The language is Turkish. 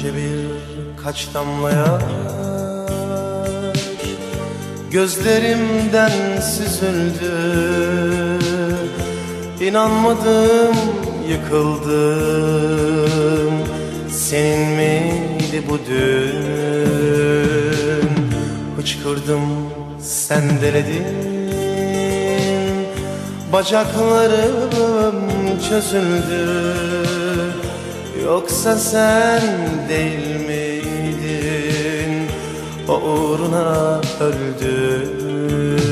önce bir kaç damla yaş Gözlerimden süzüldü İnanmadım, yıkıldım. Senin miydi bu dün? Hıçkırdım, sendeledin Bacaklarım çözüldü Yoksa sen değil miydin? O uğruna öldüm